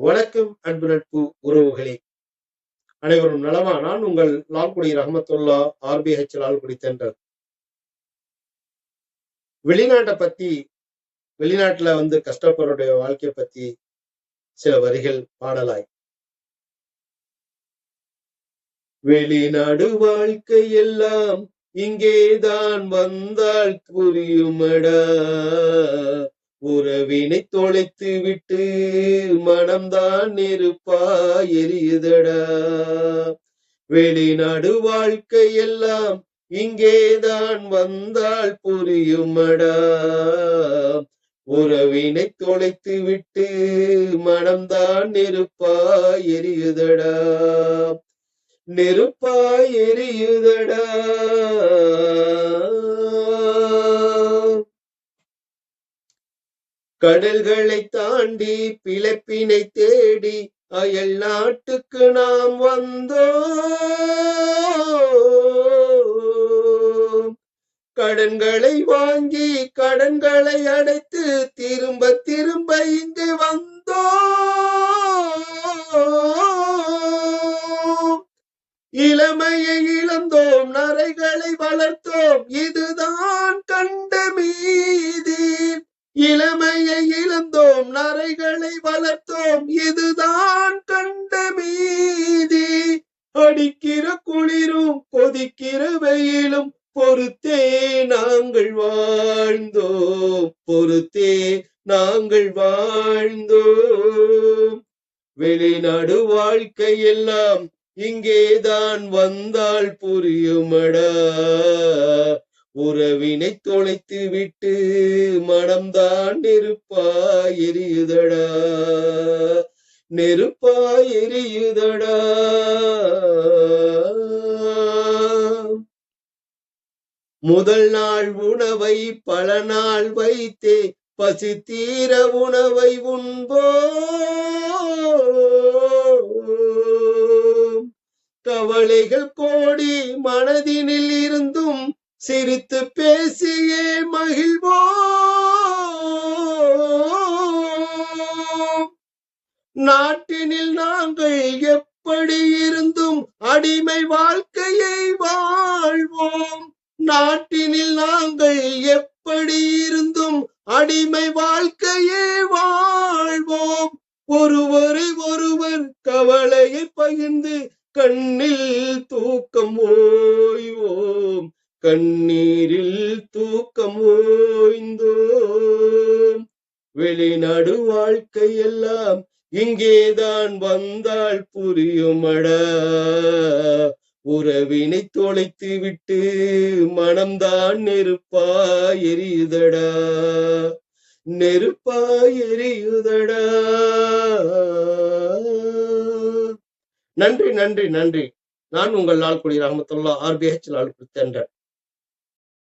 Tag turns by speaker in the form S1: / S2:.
S1: வணக்கம் அன்பு நட்பு உறவுகளே. அனைவரும் நலமா? நான் உங்கள் லால்குடி ரஹமத்துல்லா ஆர்பிஹெச் லால்குடி தென்றல். வெளிநாட்டை பத்தி வெளிநாட்டுல வந்து கஷ்டப்படுறடைய வாழ்க்கையை பத்தி சில வரிகள் பாடலாய். வெளிநாடு வாழ்க்கை எல்லாம் இங்கேதான் வந்தால் புரியுமடா? உறவினை தொலைத்து விட்டு மனம்தான் நெருப்பா எரியுதடா. வெளிநாடு வாழ்க்கை எல்லாம் இங்கேதான் வந்தால் புரியுமடா. உறவினை தொலைத்து விட்டு மனம்தான் நெருப்பா எரியுதடா. நெருப்பா எரியுதடா. கடல்களை தாண்டி பிழைப்பினை தேடி அயல் நாட்டுக்கு நாம் வந்தோம். கடன்களை வாங்கி கடன்களை அடைத்து திரும்ப திரும்ப இங்கு வந்தோம். இளமையை இழந்தோம் நரைகளை வளர்த்தோம் இதுதான் கண்ட இளமையை இழந்தோம் நரைகளை வளர்த்தோம். இதுதான் கண்ட மீதி. அடிக்கிற குளிரும் கொதிக்கிற வெயிலும் பொறுத்தே நாங்கள் வாழ்ந்தோம் பொறுத்தே நாங்கள் வாழ்ந்தோம். வெளிநாடு வாழ்க்கை எல்லாம் இங்கேதான் வந்தால் புரியுமடா. உறவினை தொலைத்து விட்டு மனம்தான் நெருப்பா எரியுதடா. நெருப்பா எரியுதடா. முதல் நாள் உணவை பல நாள் வைத்தே பசி தீர உணவை உண்போ. கவலைகள் கோடி மனதினில் இருந்தும் சிரித்து பேசியே மகிழ்வோம். நாட்டினில் நாங்கள் எப்படி இருந்தும் அடிமை வாழ்க்கையை வாழ்வோம். நாட்டினில் நாங்கள் எப்படி இருந்தும் அடிமை வாழ்க்கையே வாழ்வோம். ஒருவரை ஒருவர் கவலையை பகிர்ந்து கண்ணில் தூக்கம் ஓய்வோம் கண்ணீரில் தூக்கம் ஓய்ந்தோம். வெளிநாடு வாழ்க்கை எல்லாம் இங்கேதான் வந்தால் புரியுமடா. உறவினை தொலைத்து விட்டு மனம்தான் நெருப்பா எரியுதடா. நெருப்பா எரியுதடா. நன்றி நன்றி நன்றி. நான் உங்கள் லால்குடி ரஹமத்துல்லா ஆர்பிஹெச் லால்குடி தென்றன்